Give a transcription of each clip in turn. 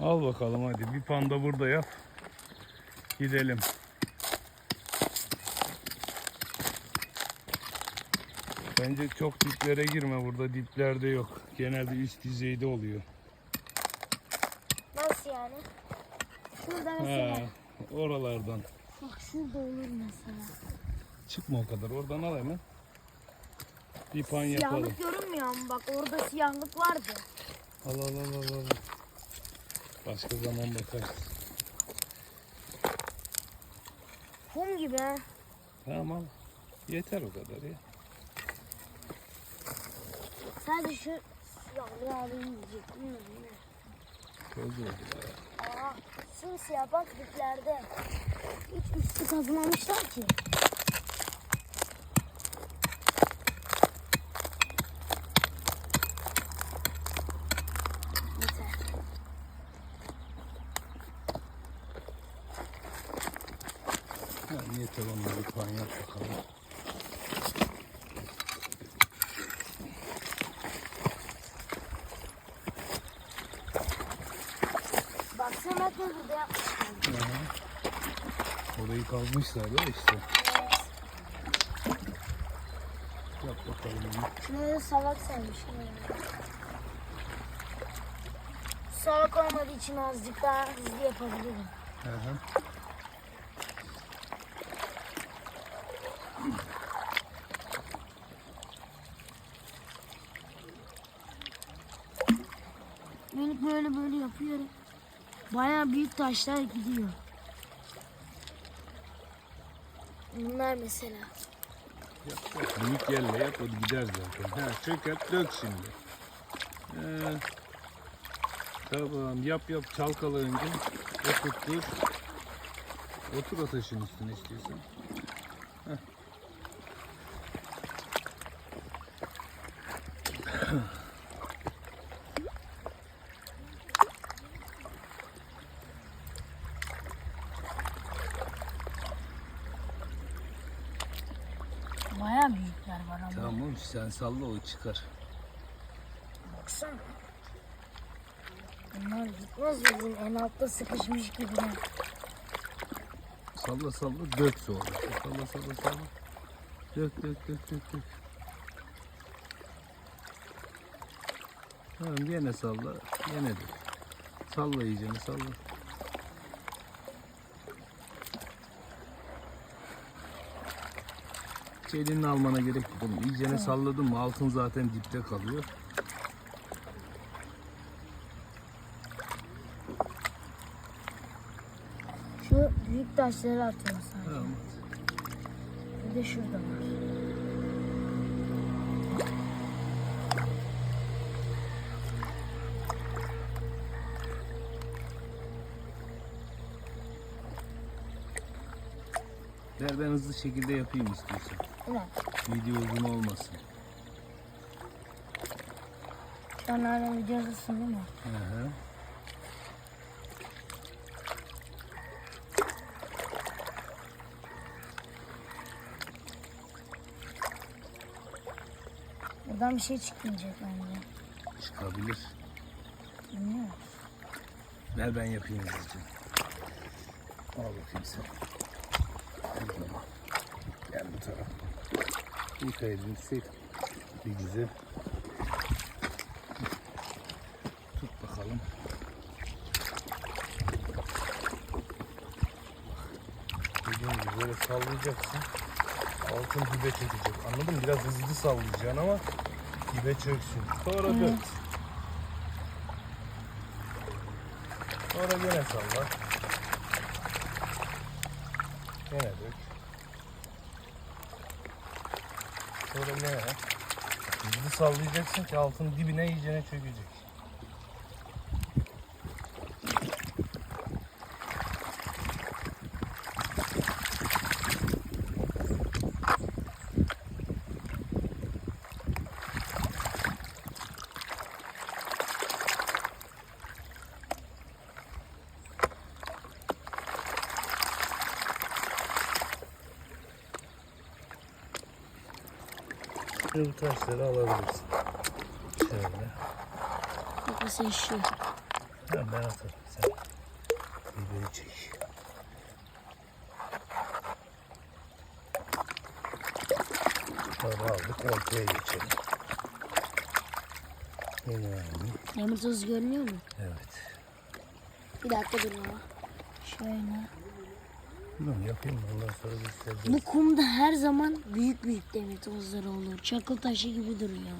Al bakalım hadi bir panda burada yap. Gidelim. Bence çok diplere girme burada diplerde yok. Genelde üst düzeyde oluyor. Nasıl yani? Şurada mesela. Ha, oralardan. Bak şurada olur mesela. Çıkma o kadar oradan al hemen. Bir pan yapalım. Siyahlık görünmüyor ama bak orada siyahlık vardı. Al al al al al. Başka zaman bakarız. Kum gibi. Tamam. Yeter o kadar ya. Sadece şu siyahlığı alayım diyecektim. de yine. Köz oldu ya. Aa, simsiyah bak diplerde. Hiç üstü kazımamışlar ki. Yeter. Onunla bir pan yap bakalım. Baksana bak burada yapmışlar. Orayı kazmışlar ya işte. Yap bakalım onu. Şuna da salak sermiş. Salak olmadığı için azıcık daha hızlı yapabilirim. Hı hı. Böyle böyle yapıyorum. Bayağı büyük taşlar gidiyor. Bunlar mesela. Yap, yap. Minik yerle yap o gider zaten. Ha, çöker dök şimdi. Ee, tamam yap yap çalkala önce. Oturtur. Otur ateşin üstüne istiyorsan. Heh. Bayağı büyükler var ama. Tamam sen salla o çıkar. Baksana. Bunlar gitmez bizim en altta sıkışmış gibi. Salla salla dök sonra. Salla salla salla. Dök dök dök dök dök. Tamam yine salla. Yine dök. Salla iyicene salla. Elini almana gerek yok. oğlum. İyicene salladın mı altın zaten dipte kalıyor. Şu büyük taşları atıyor sadece. Tamam. Bir de şurada var. Ver ben hızlı şekilde yapayım istiyorsan. Evet. Video uzun olmasın. Şu an hala videodasın değil mi? Hı hı. Buradan bir şey çıkmayacak bence. Çıkabilir. Bilmiyorum. Ver ben yapayım hızlıca. Al bakayım sen. Gel bu tarafa. İlk elini sil. Bir güzel. Tut bakalım. Dediğim gibi böyle sallayacaksın. Altın dibe çökecek. Anladın mı? Biraz hızlı sallayacaksın ama dibe çöksün. Sonra. Evet. Sonra gene salla. Gene dök. Sonra gene yap. Hızlı sallayacaksın ki altın dibine iyicene çökecek. Ve bu taşları alabilirsin. Şöyle. Mesela şu. Tamam ben atarım. Sen videoyu çek. Tamam aldık ortaya geçelim. Yani, Demir tozu görünüyor mu? evet. Bir dakika dur baba. Şöyle. Dur yapayım ondan sonra göstereceğim. Bu kumda her zaman büyük büyük demir tozları olur. Çakıl taşı gibi duruyor.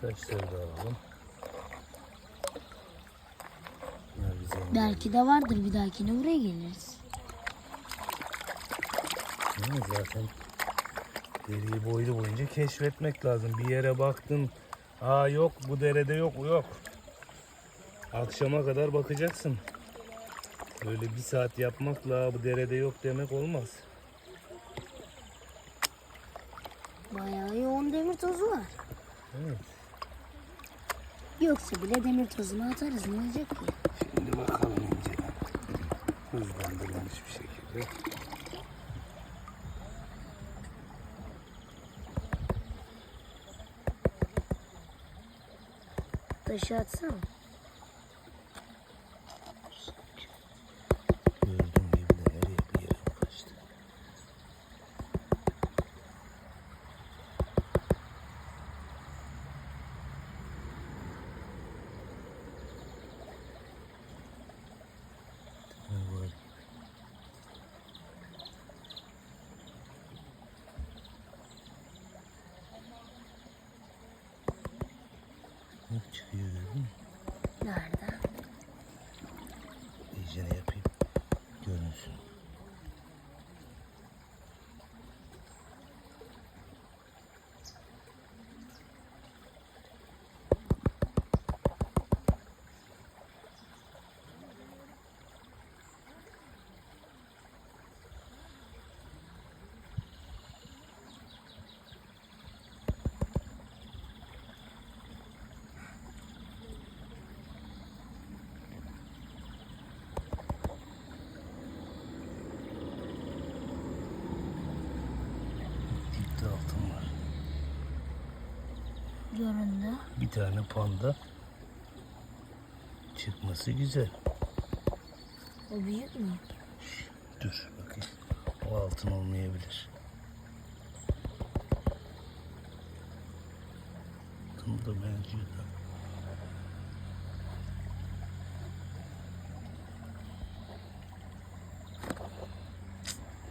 Taşları da alalım. Belki de vardır bir dahakine buraya geliriz. Değil mi? Zaten deriyi boylu boyunca keşfetmek lazım. Bir yere baktın, aa yok bu derede yok, yok. Akşama kadar bakacaksın. Böyle bir saat yapmakla bu derede yok demek olmaz. Bayağı yoğun demir tozu var. Evet. Yoksa bile demir tozunu atarız. Ne olacak ki? Şimdi bakalım inceden. Hızlandırılmış bir şekilde. Taşı atsana. 哪儿呢？Göründü. Bir tane panda çıkması güzel. O büyük mü? Dur bakayım. O altın olmayabilir. Altın da benziyor da.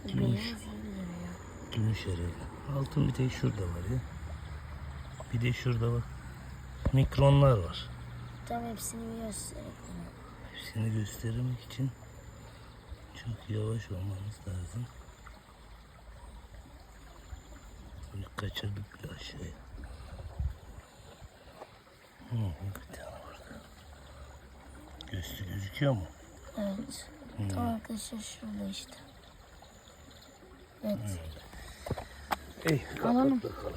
Duruyor. Gümüş herhalde. Altın bir tek şurada var ya. Bir de şurada bak. Mikronlar var. Tam hepsini göstereyim. Hepsini göstermek için çok yavaş olmamız lazım. Böyle kaçırdık bir aşağıya. Hı, bir tane orada. Göğsü gözüküyor mu? Evet. Tam arkadaşlar şurada işte. Evet. İyi, kapat Alalım. bakalım.